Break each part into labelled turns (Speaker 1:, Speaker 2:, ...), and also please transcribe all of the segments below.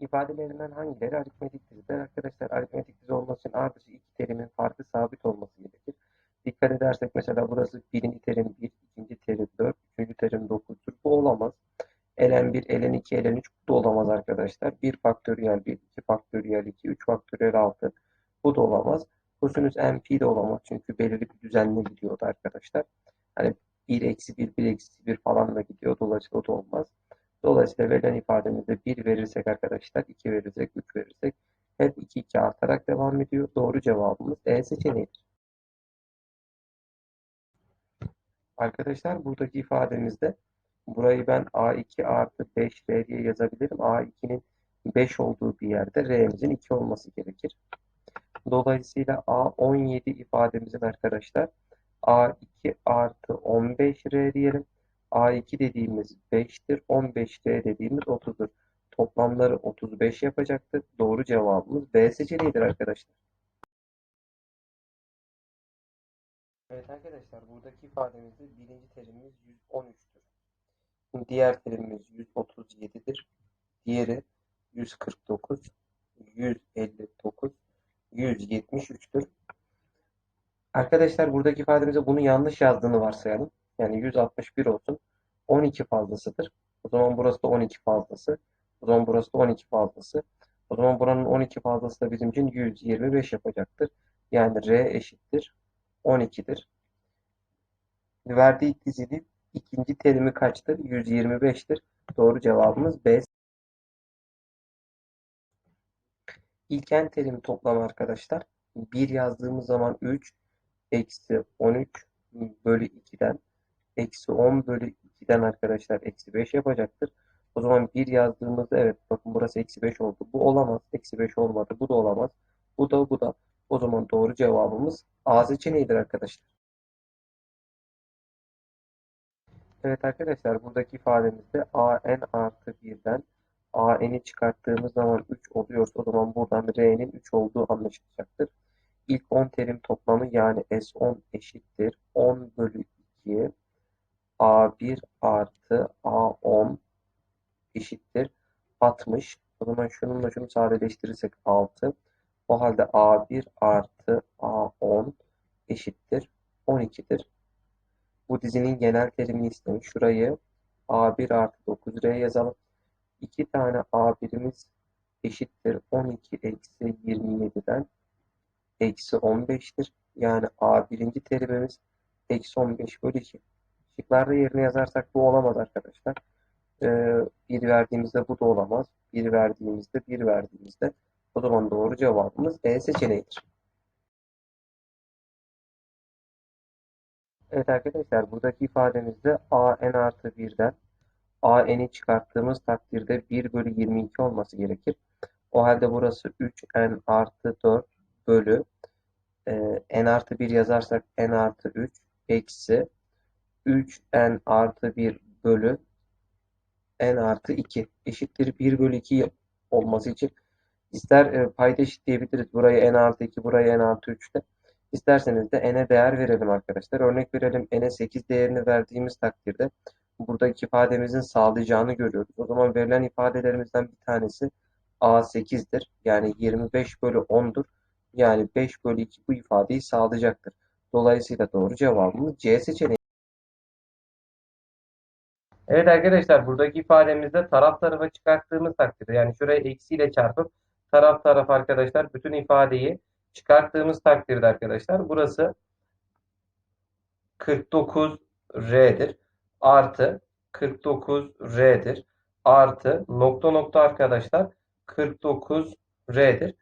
Speaker 1: İfadelerinden hangileri aritmetik dizidir? Arkadaşlar aritmetik dizi olması için ardışık iki terimin farkı sabit olması gerekir. Dikkat edersek mesela burası birinci terim 1, ikinci terim 4, üçüncü terim 9'dur. Bu olamaz. Ln 1, Ln 2, Ln 3 bu da olamaz arkadaşlar. 1 faktöriyel 1, 2 faktöriyel 2, 3 faktöriyel 6 bu da olamaz. Kosinüs NP de olamaz. Çünkü belirli bir düzenle gidiyordu arkadaşlar. Hani 1 eksi 1, 1 eksi 1 falan da gidiyor. Dolayısıyla o da olmaz. Dolayısıyla verilen ifademizde 1 verirsek arkadaşlar, 2 verirsek, 3 verirsek hep 2, 2 artarak devam ediyor. Doğru cevabımız E seçeneğidir. Arkadaşlar buradaki ifademizde burayı ben A2 artı 5R diye yazabilirim. A2'nin 5 olduğu bir yerde R'mizin 2 olması gerekir. Dolayısıyla A17 ifademizin arkadaşlar A2 artı 15R diyelim. A2 dediğimiz 5'tir. 15R dediğimiz 30'dur. Toplamları 35 yapacaktır. Doğru cevabımız B seçeneğidir arkadaşlar. Evet arkadaşlar buradaki ifademizde birinci terimimiz 113'tür. Diğer terimimiz 137'dir. Diğeri 149, 159, 173'tür. Arkadaşlar buradaki ifademize bunu yanlış yazdığını varsayalım. Yani 161 olsun. 12 fazlasıdır. O zaman burası da 12 fazlası. O zaman burası da 12 fazlası. O zaman buranın 12 fazlası da bizim için 125 yapacaktır. Yani R eşittir 12'dir. Verdiği dizinin ikinci terimi kaçtır? 125'tir. Doğru cevabımız B. İlken terim toplamı arkadaşlar. 1 yazdığımız zaman 3 eksi 13 bölü 2'den eksi 10 bölü 2'den arkadaşlar eksi 5 yapacaktır. O zaman 1 yazdığımızda evet bakın burası eksi 5 oldu. Bu olamaz. Eksi 5 olmadı. Bu da olamaz. Bu da bu da. O zaman doğru cevabımız A seçeneğidir arkadaşlar. Evet arkadaşlar buradaki ifademizde a n artı 1'den a n'i çıkarttığımız zaman 3 oluyorsa o zaman buradan r'nin 3 olduğu anlaşılacaktır. İlk 10 terim toplamı yani S10 eşittir. 10 bölü 2 A1 artı A10 eşittir. 60. O zaman şununla şunu sadeleştirirsek 6. O halde A1 artı A10 eşittir. 12'dir. Bu dizinin genel terimini istemiş. Şurayı A1 artı 9R yazalım. 2 tane A1'imiz eşittir. 12 eksi 27'den eksi 15'tir. Yani A birinci terimimiz eksi 15 bölü 2. Şıklarda yerine yazarsak bu olamaz arkadaşlar. Ee, 1 verdiğimizde bu da olamaz. 1 verdiğimizde 1 verdiğimizde o zaman doğru cevabımız E seçeneğidir. Evet arkadaşlar buradaki ifademizde a n artı 1'den a n'i çıkarttığımız takdirde 1 bölü 22 olması gerekir. O halde burası 3n artı 4 bölü e, n artı 1 yazarsak n artı 3 eksi 3n artı 1 bölü n artı 2 eşittir 1 bölü 2 olması için ister e, payda eşitleyebiliriz. Burayı n artı 2 burayı n artı 3'te. İsterseniz de n'e değer verelim arkadaşlar. Örnek verelim n'e 8 değerini verdiğimiz takdirde buradaki ifademizin sağlayacağını görüyoruz. O zaman verilen ifadelerimizden bir tanesi A8'dir. Yani 25 bölü 10'dur. Yani 5 bölü 2 bu ifadeyi sağlayacaktır. Dolayısıyla doğru cevabımız C seçeneği. Evet arkadaşlar buradaki ifademizde taraf tarafa çıkarttığımız takdirde yani şuraya eksiyle çarpıp taraf taraf arkadaşlar bütün ifadeyi çıkarttığımız takdirde arkadaşlar burası 49R'dir. Artı 49R'dir. Artı nokta nokta arkadaşlar 49R'dir.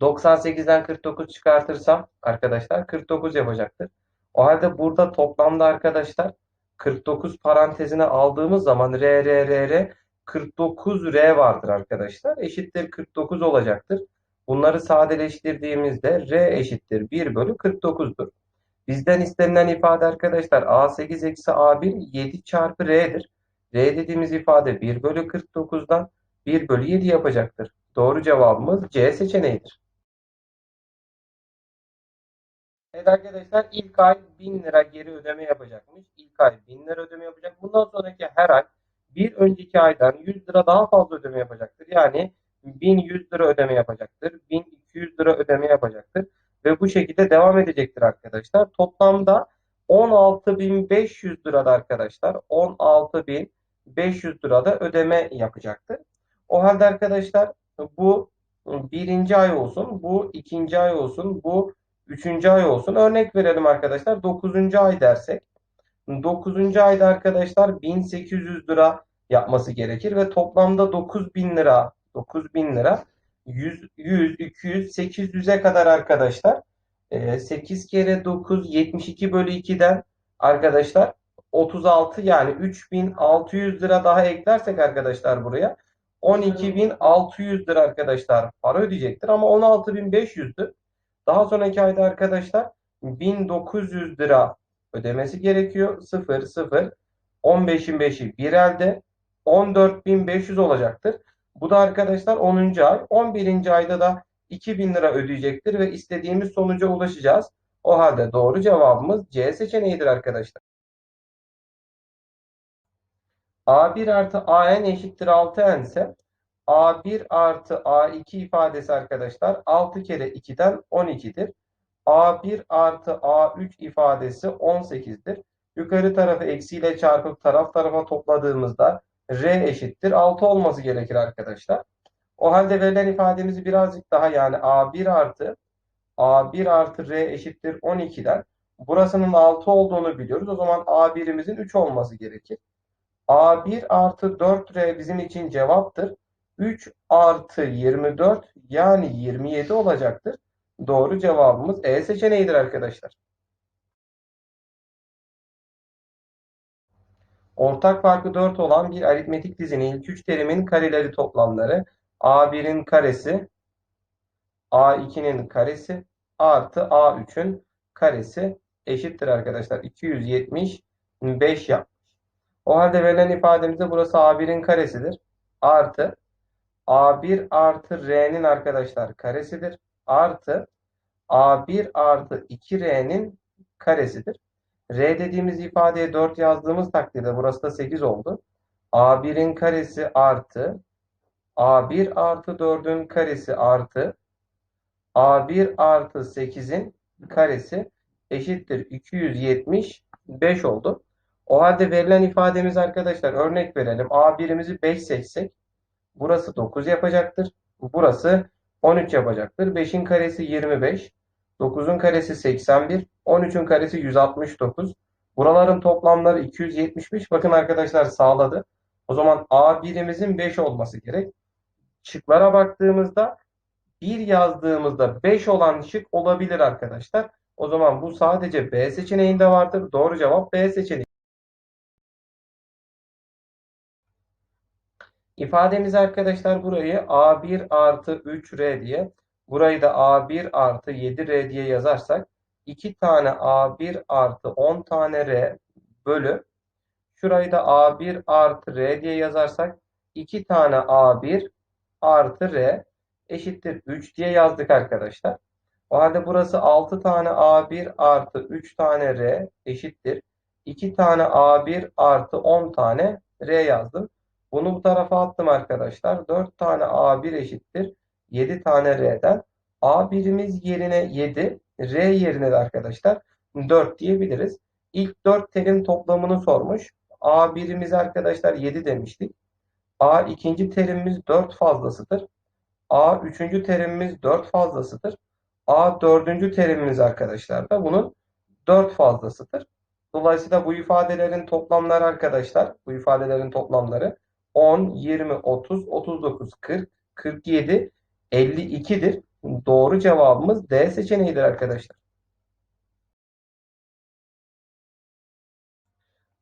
Speaker 1: 98'den 49 çıkartırsam arkadaşlar 49 yapacaktır. O halde burada toplamda arkadaşlar 49 parantezine aldığımız zaman R, R, R, R 49R vardır arkadaşlar. Eşittir 49 olacaktır. Bunları sadeleştirdiğimizde R eşittir 1 bölü 49'dur. Bizden istenilen ifade arkadaşlar A8 eksi A1 7 çarpı R'dir. R dediğimiz ifade 1 bölü 49'dan 1 bölü 7 yapacaktır. Doğru cevabımız C seçeneğidir. Evet arkadaşlar ilk ay 1000 lira geri ödeme yapacakmış. İlk ay 1000 lira ödeme yapacak. Bundan sonraki her ay bir önceki aydan 100 lira daha fazla ödeme yapacaktır. Yani 1100 lira ödeme yapacaktır. 1200 lira ödeme yapacaktır. Ve bu şekilde devam edecektir arkadaşlar. Toplamda 16.500 lirada arkadaşlar 16.500 lirada ödeme yapacaktır. O halde arkadaşlar bu birinci ay olsun, bu ikinci ay olsun, bu üçüncü ay olsun. Örnek verelim arkadaşlar. Dokuzuncu ay dersek. Dokuzuncu ayda arkadaşlar 1800 lira yapması gerekir ve toplamda 9000 lira 9000 lira 100, 100 200, 800'e kadar arkadaşlar 8 kere 9 72 bölü 2'den arkadaşlar 36 yani 3600 lira daha eklersek arkadaşlar buraya 12.600 lira arkadaşlar para ödeyecektir ama 16.500'dü. Daha sonraki ayda arkadaşlar 1900 lira ödemesi gerekiyor. 0 0 15'in 5'i bir elde 14.500 olacaktır. Bu da arkadaşlar 10. ay. 11. ayda da 2000 lira ödeyecektir ve istediğimiz sonuca ulaşacağız. O halde doğru cevabımız C seçeneğidir arkadaşlar. A1 artı AN eşittir 6N ise A1 artı A2 ifadesi arkadaşlar 6 kere 2'den 12'dir. A1 artı A3 ifadesi 18'dir. Yukarı tarafı eksiyle çarpıp taraf tarafa topladığımızda R eşittir 6 olması gerekir arkadaşlar. O halde verilen ifademizi birazcık daha yani A1 artı A1 artı R eşittir 12'den burasının 6 olduğunu biliyoruz. O zaman A1'imizin 3 olması gerekir. A1 artı 4R bizim için cevaptır. 3 artı 24 yani 27 olacaktır. Doğru cevabımız E seçeneğidir arkadaşlar. Ortak farkı 4 olan bir aritmetik dizinin ilk 3 terimin kareleri toplamları A1'in karesi A2'nin karesi artı A3'ün karesi eşittir arkadaşlar. 275 yapmış. O halde verilen ifademizde burası A1'in karesidir. Artı A1 artı R'nin arkadaşlar karesidir. Artı A1 artı 2R'nin karesidir. R dediğimiz ifadeye 4 yazdığımız takdirde burası da 8 oldu. A1'in karesi artı A1 artı 4'ün karesi artı A1 artı 8'in karesi eşittir 275 oldu. O halde verilen ifademiz arkadaşlar örnek verelim. A1'imizi 5 seçsek burası 9 yapacaktır. Burası 13 yapacaktır. 5'in karesi 25. 9'un karesi 81. 13'ün karesi 169. Buraların toplamları 275. Bakın arkadaşlar sağladı. O zaman A1'imizin 5 olması gerek. Şıklara baktığımızda 1 yazdığımızda 5 olan şık olabilir arkadaşlar. O zaman bu sadece B seçeneğinde vardır. Doğru cevap B seçeneği. İfademiz arkadaşlar burayı A1 artı 3R diye burayı da A1 artı 7R diye yazarsak 2 tane A1 artı 10 tane R bölü şurayı da A1 artı R diye yazarsak 2 tane A1 artı R eşittir 3 diye yazdık arkadaşlar. O halde burası 6 tane A1 artı 3 tane R eşittir. 2 tane A1 artı 10 tane R yazdım. Bunu bu tarafa attım arkadaşlar. 4 tane A1 eşittir. 7 tane R'den. A1'imiz yerine 7. R yerine de arkadaşlar 4 diyebiliriz. İlk 4 terim toplamını sormuş. A1'imiz arkadaşlar 7 demiştik. A ikinci terimimiz 4 fazlasıdır. A üçüncü terimimiz 4 fazlasıdır. A dördüncü terimimiz arkadaşlar da bunun 4 fazlasıdır. Dolayısıyla bu ifadelerin toplamları arkadaşlar, bu ifadelerin toplamları 10, 20, 30, 39, 40, 47, 52'dir. Doğru cevabımız D seçeneğidir arkadaşlar.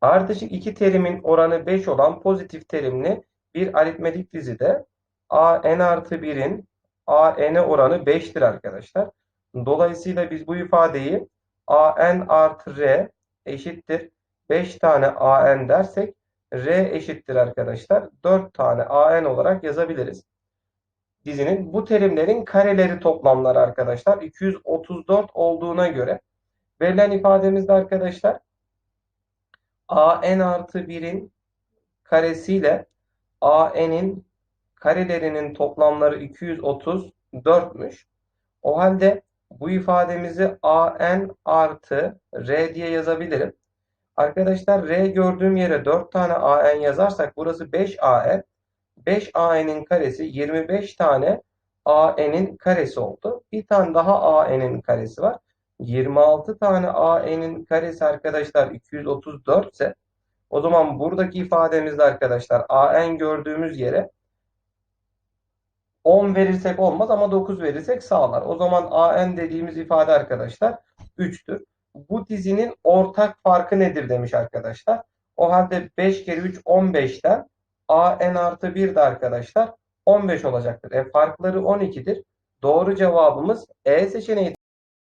Speaker 1: Ardışık iki terimin oranı 5 olan pozitif terimli bir aritmetik dizide a n artı 1'in a n'e oranı 5'tir arkadaşlar. Dolayısıyla biz bu ifadeyi a n artı r eşittir 5 tane a n dersek R eşittir arkadaşlar. 4 tane AN olarak yazabiliriz. Dizinin bu terimlerin kareleri toplamları arkadaşlar 234 olduğuna göre verilen ifademizde arkadaşlar AN artı 1'in karesiyle AN'in karelerinin toplamları 234'müş. O halde bu ifademizi an artı r diye yazabilirim. Arkadaşlar r gördüğüm yere 4 tane an yazarsak burası 5an. 5an'in karesi 25 tane an'in karesi oldu. Bir tane daha an'in karesi var. 26 tane an'in karesi arkadaşlar 234 ise o zaman buradaki ifademizde arkadaşlar an gördüğümüz yere 10 verirsek olmaz ama 9 verirsek sağlar. O zaman an dediğimiz ifade arkadaşlar 3'tür. Bu dizinin ortak farkı nedir demiş arkadaşlar. O halde 5 kere 3 15'ten an artı 1 de arkadaşlar 15 olacaktır. E farkları 12'dir. Doğru cevabımız E seçeneği.